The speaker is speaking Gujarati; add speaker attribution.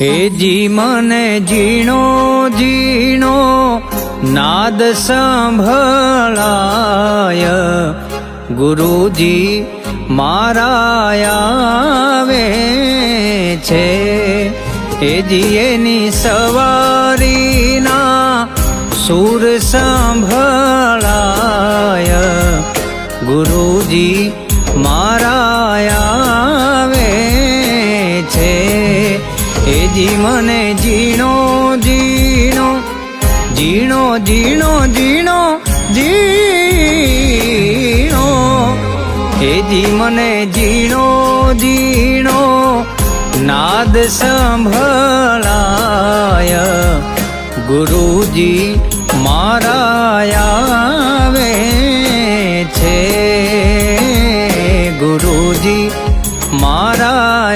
Speaker 1: હેજી મને જીણો જીણો નાદ સંભળાય. ગુરુજી મારા આવે છે. હેજી એની સવારીના સુર સંભળાય. ગુરુજી મારા એજી મને જીણો જીણો જીણો જીણો જીણો ઝીણો. એજી મને જીણો જીણો નાદ સંભળાય. ગુરુજી મારા આવે છે. ગુરુજી મારા